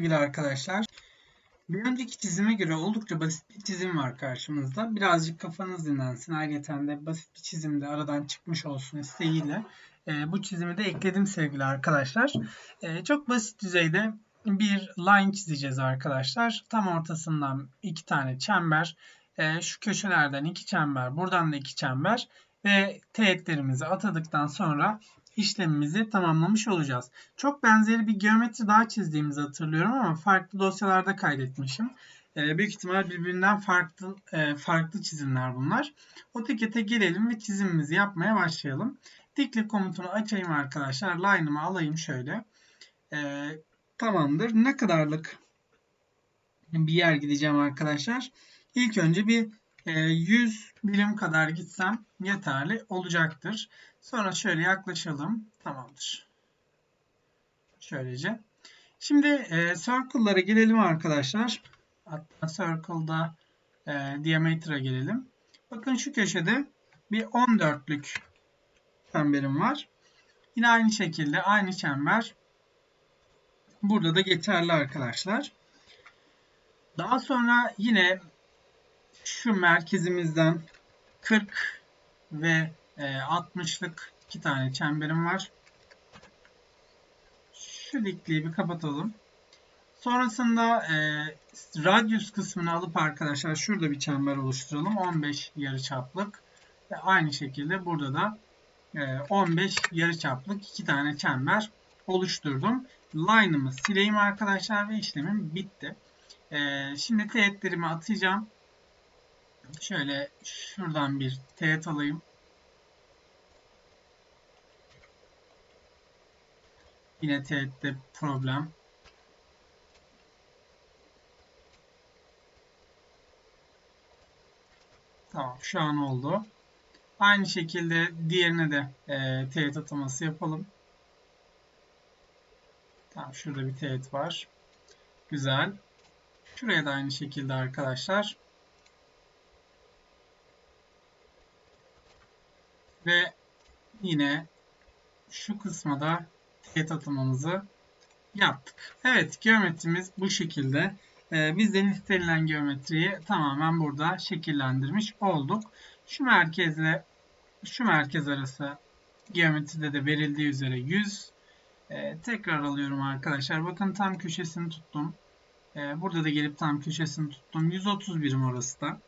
Sevgili arkadaşlar, bir önceki çizime göre oldukça basit bir çizim var karşımızda. Birazcık kafanız dinlensin. Ayrıca de basit bir çizim de aradan çıkmış olsun isteğiyle e, bu çizimi de ekledim sevgili arkadaşlar. E, çok basit düzeyde bir line çizeceğiz arkadaşlar. Tam ortasından iki tane çember, e, şu köşelerden iki çember, buradan da iki çember ve teğetlerimizi atadıktan sonra işlemimizi tamamlamış olacağız. Çok benzeri bir geometri daha çizdiğimizi hatırlıyorum ama farklı dosyalarda kaydetmişim. E, büyük ihtimal birbirinden farklı e, farklı çizimler bunlar. Tikete gelelim ve çizimimizi yapmaya başlayalım. Diklik komutunu açayım arkadaşlar. Line'ımı alayım şöyle. E, tamamdır. Ne kadarlık bir yer gideceğim arkadaşlar. İlk önce bir 100 e, birim kadar gitsem yeterli olacaktır. Sonra şöyle yaklaşalım. Tamamdır. Şöylece. Şimdi e, circle'lara gelelim arkadaşlar. Hatta circle'da e, diameter'a gelelim. Bakın şu köşede bir 14'lük çemberim var. Yine aynı şekilde aynı çember burada da geçerli arkadaşlar. Daha sonra yine şu merkezimizden 40 ve 60'lık e, iki tane çemberim var. Şu dikliği bir kapatalım. Sonrasında e, radius kısmını alıp arkadaşlar şurada bir çember oluşturalım. 15 yarıçaplık. Ve aynı şekilde burada da e, 15 yarıçaplık iki tane çember oluşturdum. Line'ımı sileyim arkadaşlar ve işlemim bitti. E, şimdi teğetlerimi atacağım. Şöyle şuradan bir teğet alayım. Yine teğette problem. Tamam şu an oldu. Aynı şekilde diğerine de e, teğet ataması yapalım. Tamam şurada bir teğet var. Güzel. Şuraya da aynı şekilde arkadaşlar. Ve yine şu kısma da teğet atımımızı yaptık. Evet geometrimiz bu şekilde. Ee, bizden istenilen geometriyi tamamen burada şekillendirmiş olduk. Şu merkezle şu merkez arası geometride de verildiği üzere 100. Ee, tekrar alıyorum arkadaşlar. Bakın tam köşesini tuttum. Ee, burada da gelip tam köşesini tuttum. 130 birim orası da.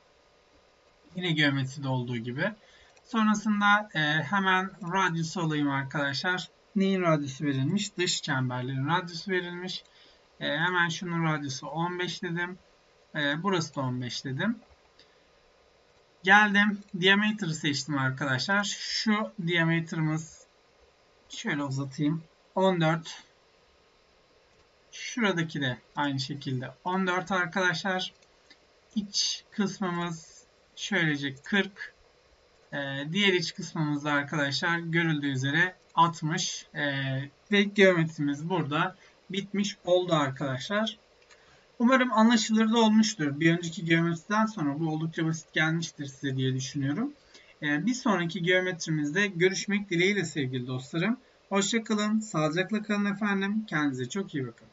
Yine geometride olduğu gibi. Sonrasında e, hemen radyus alayım arkadaşlar. Neyin radyusu verilmiş? Dış çemberlerin radyusu verilmiş. E, hemen şunun radyusu 15 dedim. E, burası da 15 dedim. Geldim. Diameter'ı seçtim arkadaşlar. Şu diameter'ımız şöyle uzatayım. 14. Şuradaki de aynı şekilde 14 arkadaşlar. İç kısmımız şöylece 40. Ee, diğer iç kısmımızda arkadaşlar görüldüğü üzere 60 e, ve geometrimiz burada bitmiş oldu arkadaşlar. Umarım anlaşılır da olmuştur. Bir önceki geometriden sonra bu oldukça basit gelmiştir size diye düşünüyorum. Ee, bir sonraki geometrimizde görüşmek dileğiyle sevgili dostlarım. Hoşçakalın, sağlıcakla kalın efendim. Kendinize çok iyi bakın.